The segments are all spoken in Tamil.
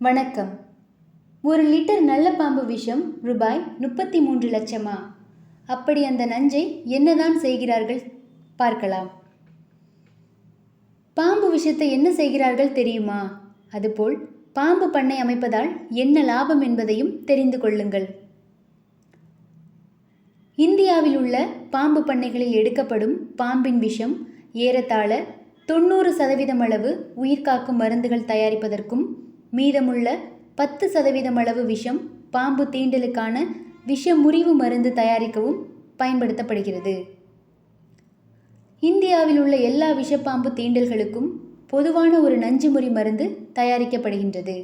வணக்கம். ஒரு லிட்டர் நல்ல பாம்பு விஷம் ரூபாய் முப்பத்தி மூன்று லட்சமா? அப்படி அந்த நஞ்சை என்னதான் செய்கிறார்கள்? பார்க்கலாம். பாம்பு விஷத்தை என்ன செய்கிறார்கள் தெரியுமா? அதுபோல் பாம்பு பண்ணை அமைப்பதால் என்ன லாபம் என்பதையும் தெரிந்து கொள்ளுங்கள். இந்தியாவில் உள்ள பாம்பு பண்ணைகளில் எடுக்கப்படும் பாம்பின் விஷம் ஏறத்தாழ தொண்ணூறு சதவீதம் அளவு உயிர்காக்கும் மருந்துகள் தயாரிப்பதற்கும் மீதமுள்ள பத்து சதவீதம் அளவு விஷம் பாம்பு தீண்டலுக்கான விஷ முறிவு மருந்து தயாரிக்கவும் பயன்படுத்தப்படுகிறது. இந்தியாவில் உள்ள எல்லா விஷப்பாம்பு தீண்டல்களுக்கும் பொதுவான ஒரு நஞ்சுமுறி மருந்து தயாரிக்கப்படுகின்றது.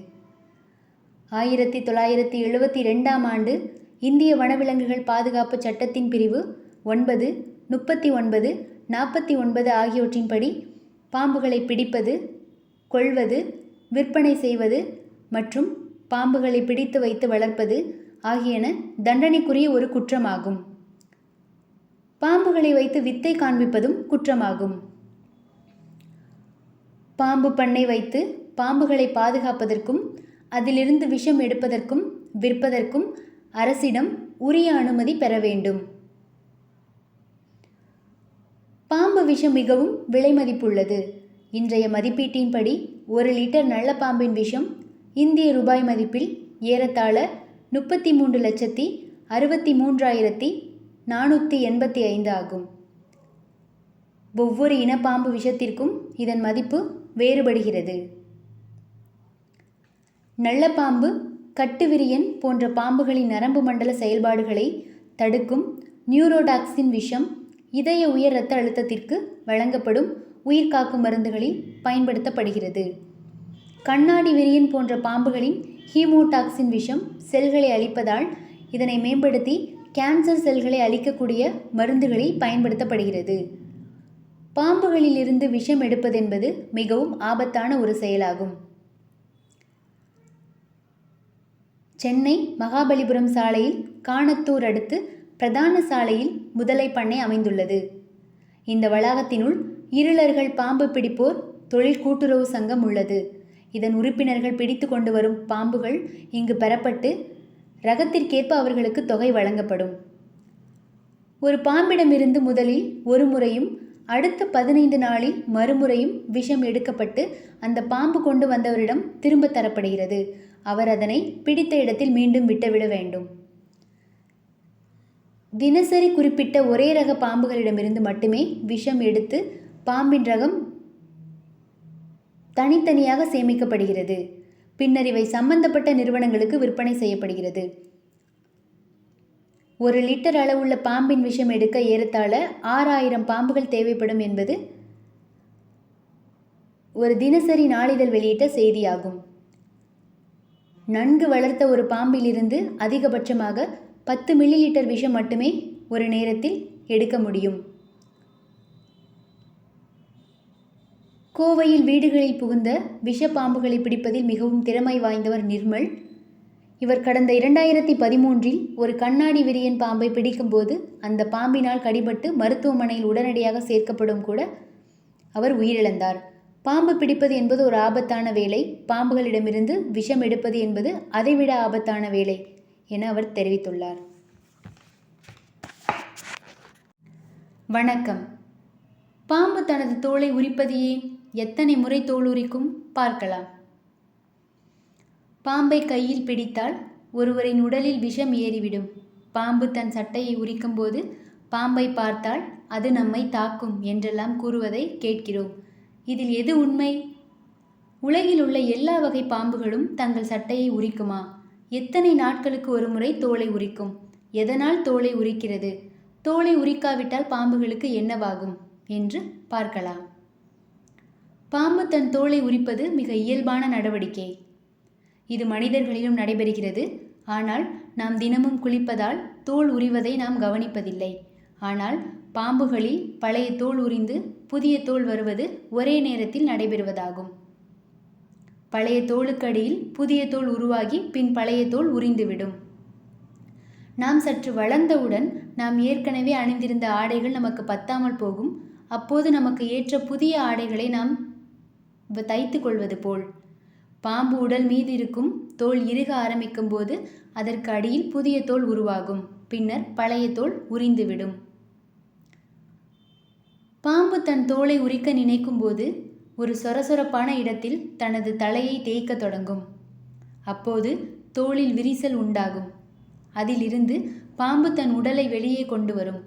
ஆயிரத்தி தொள்ளாயிரத்தி எழுபத்தி ரெண்டாம் ஆண்டு இந்திய வனவிலங்குகள் பாதுகாப்பு சட்டத்தின் பிரிவு ஒன்பது முப்பத்தி ஒன்பது நாற்பத்தி ஒன்பது ஆகியவற்றின்படி பாம்புகளை பிடிப்பது கொள்வது விற்பனை செய்வது மற்றும் பாம்புகளை பிடித்து வைத்து வளர்ப்பது ஆகியன தண்டனைக்குரிய ஒரு குற்றமாகும். பாம்புகளை வைத்து வித்தை காண்பிப்பதும் குற்றமாகும். பாம்பு பண்ணை வைத்து பாம்புகளை பாதுகாப்பதற்கும் அதிலிருந்து விஷம் எடுப்பதற்கும் விற்பதற்கும் அரசிடம் உரிய அனுமதி பெற வேண்டும். பாம்பு விஷம் மிகவும் விலை மதிப்புள்ளது. இன்றைய மதிப்பீட்டின்படி ஒரு லிட்டர் நல்ல பாம்பின் விஷம் இந்திய ரூபாய் மதிப்பில் ஏறத்தாழ முப்பத்தி மூன்று லட்சத்தி அறுபத்தி மூன்றாயிரத்தி நானூற்றி எண்பத்தி ஐந்து ஆகும். ஒவ்வொரு இனப்பாம்பு விஷத்திற்கும் இதன் மதிப்பு வேறுபடுகிறது. நல்ல பாம்பு கட்டுவிரியன் போன்ற பாம்புகளின் நரம்பு மண்டல செயல்பாடுகளை தடுக்கும் நியூரோடாக்சின் விஷம் இதய உயர் இரத்த அழுத்தத்திற்கு வழங்கப்படும் உயிர்காக்கும் மருந்துகளில் பயன்படுத்தப்படுகிறது. கண்ணாடி விரியன் போன்ற பாம்புகளின் ஹீமோடாக்சின் விஷம் செல்களை அழிப்பதால் இதனை மேம்படுத்தி கேன்சர் செல்களை அழிக்கக்கூடிய மருந்துகளில் பயன்படுத்தப்படுகிறது. பாம்புகளிலிருந்து விஷம் எடுப்பதென்பது மிகவும் ஆபத்தான ஒரு செயலாகும். சென்னை மகாபலிபுரம் சாலையில் காணத்தூர் அடுத்து பிரதான சாலையில் முதலை பண்ணை அமைந்துள்ளது. இந்த வளாகத்தினுள் இருளர்கள் பாம்பு பிடிப்போர் தொழில் கூட்டுறவு சங்கம் உள்ளது. இதன் உறுப்பினர்கள் பிடித்து கொண்டு வரும் பாம்புகள் இங்கு பெறப்பட்டு ரகத்திற்கேற்ப அவர்களுக்கு தொகை வழங்கப்படும். ஒரு பாம்பிடமிருந்து முதலில் ஒரு முறையும் அடுத்த பதினைந்து நாளில் மறுமுறையும் விஷம் எடுக்கப்பட்டு அந்த பாம்பு கொண்டு வந்தவரிடம் திரும்ப தரப்படுகிறது. அவர் அதனை பிடித்த இடத்தில் மீண்டும் விட்டுவிட வேண்டும். தினசரி குறிப்பிட்ட ஒரே ரக பாம்புகளிடமிருந்து மட்டுமே விஷம் எடுத்து பாம்பின் ரகம் தனித்தனியாக சேமிக்கப்படுகிறது. பின்னர் இவை சம்பந்தப்பட்ட நிறுவனங்களுக்கு விற்பனை செய்யப்படுகிறது. ஒரு லிட்டர் அளவுள்ள பாம்பின் விஷம் எடுக்க ஏறத்தாழ ஆறாயிரம் பாம்புகள் தேவைப்படும் என்பது ஒரு தினசரி நாளிதழ் வெளியிட்ட செய்தியாகும். நன்கு வளர்த்த ஒரு பாம்பிலிருந்து அதிகபட்சமாக பத்து மில்லி லிட்டர் விஷம் மட்டுமே ஒரு நேரத்தில் எடுக்க முடியும். கோவையில் வீடுகளில் புகுந்த விஷப்பாம்புகளை பிடிப்பதில் மிகவும் திறமை வாய்ந்தவர் நிர்மல். இவர் கடந்த இரண்டாயிரத்தி பதிமூன்றில் ஒரு கண்ணாடி விரியன் பாம்பை பிடிக்கும்போது அந்த பாம்பினால் கடிபட்டு மருத்துவமனையில் உடனடியாக சேர்க்கப்படும் கூட அவர் உயிரிழந்தார். பாம்பு பிடிப்பது என்பது ஒரு ஆபத்தான வேலை. பாம்புகளிடமிருந்து விஷம் எடுப்பது என்பது அதைவிட ஆபத்தான வேலை. என அவர் தெரிவித்துள்ளார். வணக்கம். பாம்பு தனது தோலை உரிப்பதையே எத்தனை முறை தோல் உரிக்கும்? பார்க்கலாம். பாம்பை கையில் பிடித்தால் ஒருவரின் உடலில் விஷம் ஏறிவிடும். பாம்பு தன் சட்டையை உரிக்கும்போது பாம்பை பார்த்தால் அது நம்மை தாக்கும் என்றெல்லாம் கூறுவதை கேட்கிறோம். இதில் எது உண்மை? உலகில் உள்ள எல்லா வகை பாம்புகளும் தங்கள் சட்டையை உரிக்குமா? எத்தனை நாட்களுக்கு ஒரு முறை தோலை உரிக்கும்? எதனால் தோலை உரிக்கிறது? தோலை உரிக்காவிட்டால் பாம்புகளுக்கு என்னவாகும்? என்று பார்க்கலாம். பாம்பு தன் தோலை உரிப்பது மிக இயல்பான நடவடிக்கை. இது மனிதர்களிலும் நடைபெறுகிறது. ஆனால் நாம் தினமும் குளிப்பதால் தோல் உரிவதை நாம் கவனிப்பதில்லை. ஆனால் பாம்புகளில் பழைய தோல் உரிந்து புதிய தோல் வருவது ஒரே நேரத்தில் நடைபெறுவதாகும். பழைய தோலுக்கடியில் புதிய தோல் உருவாகி பின் பழைய தோல் உரிந்துவிடும். நாம் சற்று வளர்ந்தவுடன் நாம் ஏற்கனவே அணிந்திருந்த ஆடைகள் நமக்கு பத்தாமல் போகும். அப்போது நமக்கு ஏற்ற புதிய ஆடைகளை நாம் தைத்து கொள்வது போல். பாம்பு உடல் மீது இருக்கும் தோல் இறுக ஆரம்பிக்கும் போது அதற்கு அடியில் புதிய தோல் உருவாகும். பின்னர் பழைய தோல் உரிந்துவிடும். பாம்பு தன் தோலை உரிக்க நினைக்கும் போது ஒரு சொரசொரப்பான இடத்தில் தனது தலையை தேய்க்க தொடங்கும். அப்போது தோளில் விரிசல் உண்டாகும். அதிலிருந்து பாம்பு தன் உடலை வெளியே கொண்டு வரும்.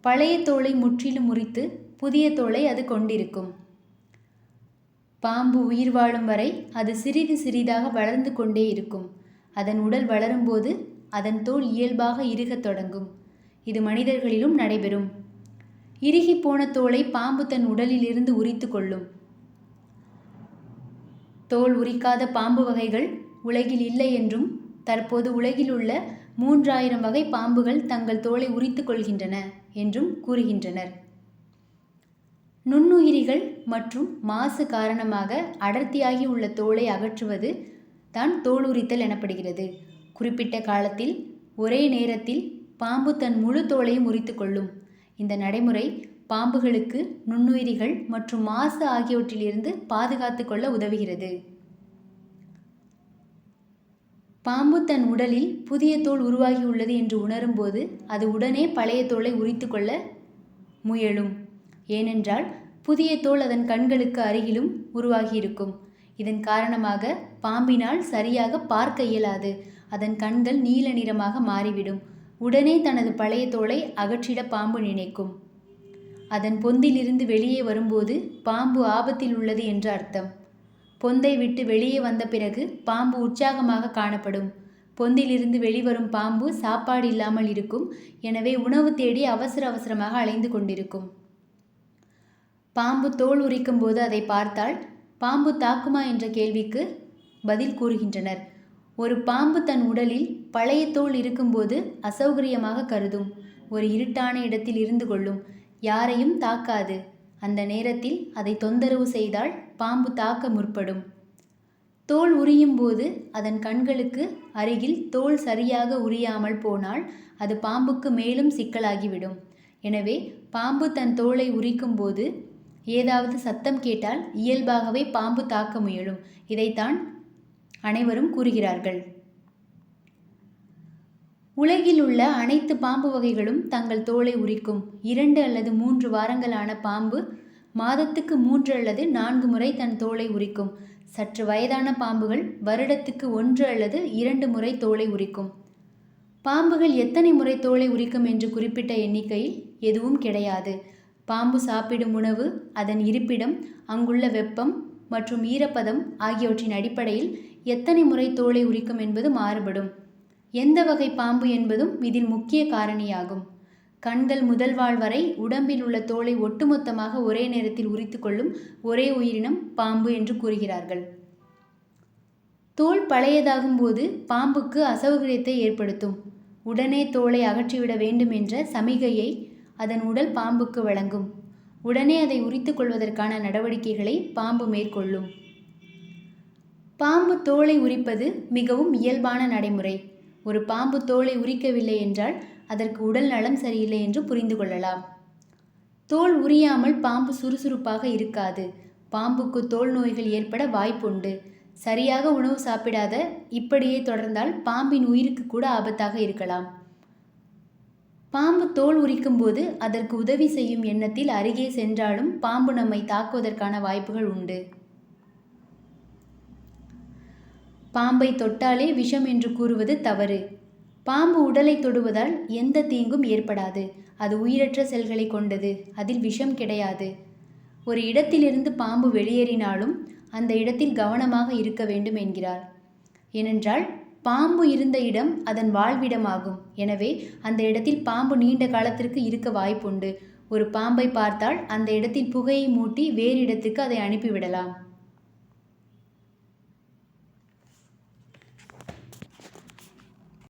பழைய தோலை முற்றிலும் முறித்து புதிய தோலை அது கொண்டிருக்கும். பாம்பு உயிர் வாழும் வரை அது சிறிது சிறிதாக வளர்ந்து கொண்டே இருக்கும். அதன் உடல் வளரும்போது அதன் தோல் இயல்பாக இறுகத் தொடங்கும். இது மனிதர்களிலும் நடைபெறும். இறுகி போன தோலை பாம்பு தன் உடலிலிருந்து உரித்து கொள்ளும். தோல் உரிக்காத பாம்பு வகைகள் உலகில் இல்லை என்றும் தற்போது உலகில் உள்ள மூன்றாயிரம் வகை பாம்புகள் தங்கள் தோலை உரித்து கொள்கின்றன என்றும் கூறுகின்றனர். நுண்ணுயிரிகள் மற்றும் மாசு காரணமாக அடர்த்தியாகி உள்ள தோலை அகற்றுவது தான் தோல் உரித்தல் எனப்படுகிறது. குறிப்பிட்ட காலத்தில் ஒரே நேரத்தில் பாம்பு தன் முழு தோலையும் உரித்து கொள்ளும். இந்த நடைமுறை பாம்புகளுக்கு நுண்ணுயிரிகள் மற்றும் மாசு ஆகியவற்றிலிருந்து பாதுகாத்து கொள்ள உதவுகிறது. பாம்பு தன் உடலில் புதிய தோல் உருவாகியுள்ளது என்று உணரும்போது அது உடனே பழைய தோலை உரித்து கொள்ள முயலும். ஏனென்றால் புதிய தோல் அதன் கண்களுக்கு அருகிலும் உருவாகியிருக்கும். இதன் காரணமாக பாம்பினால் சரியாக பார்க்க இயலாது. அதன் கண்கள் நீல நிறமாக மாறிவிடும். உடனே தனது பழைய தோலை அகற்றிட பாம்பு நினைக்கும். அதன் பொந்திலிருந்து வெளியே வரும்போது பாம்பு ஆபத்தில் உள்ளது என்று அர்த்தம். பொந்தை விட்டு வெளியே வந்த பிறகு பாம்பு உற்சாகமாக காணப்படும். பொந்திலிருந்து வெளிவரும் பாம்பு சாப்பாடு இல்லாமல் இருக்கும். எனவே உணவு தேடி அவசர அவசரமாக அலைந்து கொண்டிருக்கும். பாம்பு தோல் உரிக்கும் போது அதை பார்த்தால் பாம்பு தாக்குமா? என்ற கேள்விக்கு பதில் கூறுகின்றனர். ஒரு பாம்பு தன் உடலில் பழைய தோல் இருக்கும்போது அசௌகரியமாக கருதும். ஒரு இருட்டான இடத்தில் இருந்து கொள்ளும். யாரையும் தாக்காது. அந்த நேரத்தில் அதை தொந்தரவு செய்தால் பாம்பு தாக்க முற்படும். தோல் உரியும் போது அதன் கண்களுக்கு அருகில் தோல் சரியாக உரியாமல் போனால் அது பாம்புக்கு மேலும் சிக்கலாகிவிடும். எனவே பாம்பு தன் தோலை உரிக்கும் போது ஏதாவது சத்தம் கேட்டால் இயல்பாகவே பாம்பு தாக்க முயலும். இதைத்தான் அனைவரும் கூறுகிறார்கள். உலகில் உள்ள அனைத்து பாம்பு வகைகளும் தங்கள் தோலை உரிக்கும். இரண்டு அல்லது மூன்று வாரங்களான பாம்பு மாதத்துக்கு மூன்று அல்லது நான்கு முறை தன் தோலை உரிக்கும். சற்று வயதான பாம்புகள் வருடத்துக்கு ஒன்று அல்லது இரண்டு முறை தோலை உரிக்கும். பாம்புகள் எத்தனை முறை தோலை உரிக்கும் என்று குறிப்பிட்ட எண்ணிக்கையில் எதுவும் கிடையாது. பாம்பு சாப்பிடும் உணவு அதன் இருப்பிடம் அங்குள்ள வெப்பம் மற்றும் ஈரப்பதம் ஆகியவற்றின் அடிப்படையில் எத்தனை முறை தோலை உரிக்கும் என்பது மாறுபடும். எந்த வகை பாம்பு என்பதும் இதில் முக்கிய காரணியாகும். கண்கள் முதல் வாழ் வரை உடம்பில் உள்ள தோலை ஒட்டுமொத்தமாக ஒரே நேரத்தில் உரித்து கொள்ளும் ஒரே உயிரினம் பாம்பு என்று கூறுகிறார்கள். தோல் பழையதாகும் போது பாம்புக்கு அசௌகரியத்தை ஏற்படுத்தும். உடனே தோலை அகற்றிவிட வேண்டும் என்ற சமிகையை அதன் உடல் பாம்புக்கு வழங்கும். உடனே அதை உரித்து கொள்வதற்கான நடவடிக்கைகளை பாம்பு மேற்கொள்ளும். பாம்பு தோலை உரிப்பது மிகவும் இயல்பான நடைமுறை. ஒரு பாம்பு தோலை உரிக்கவில்லை என்றால் அதற்கு உடல் நலம் சரியில்லை என்று புரிந்து கொள்ளலாம். தோல் உரியாமல் பாம்பு சுறுசுறுப்பாக இருக்காது. பாம்புக்கு தோல் நோய்கள் ஏற்பட வாய்ப்புண்டு. சரியாக உணவு சாப்பிடாத இப்படியே தொடர்ந்தால் பாம்பின் உயிருக்கு கூட ஆபத்தாக இருக்கலாம். பாம்பு தோல் உரிக்கும் போது அதற்கு உதவி செய்யும் எண்ணத்தில் அருகே சென்றாலும் பாம்பு நம்மை தாக்குவதற்கான வாய்ப்புகள் உண்டு. பாம்பை தொட்டாலே விஷம் என்று கூறுவது தவறு. பாம்பு உடலை தொடுவதால் எந்த தீங்கும் ஏற்படாது. அது உயிரற்ற செல்களை கொண்டது. அதில் விஷம் கிடையாது. ஒரு இடத்திலிருந்து பாம்பு வெளியேறினாலும் அந்த இடத்தில் கவனமாக இருக்க வேண்டும் என்கிறார். ஏனென்றால் பாம்பு இருந்த இடம் அதன் வாழ்விடமாகும். எனவே அந்த இடத்தில் பாம்பு நீண்ட காலத்திற்கு இருக்க வாய்ப்புண்டு. ஒரு பாம்பை பார்த்தால் அந்த இடத்தில் புகையை மூட்டி வேறு இடத்துக்கு அதை அனுப்பிவிடலாம்.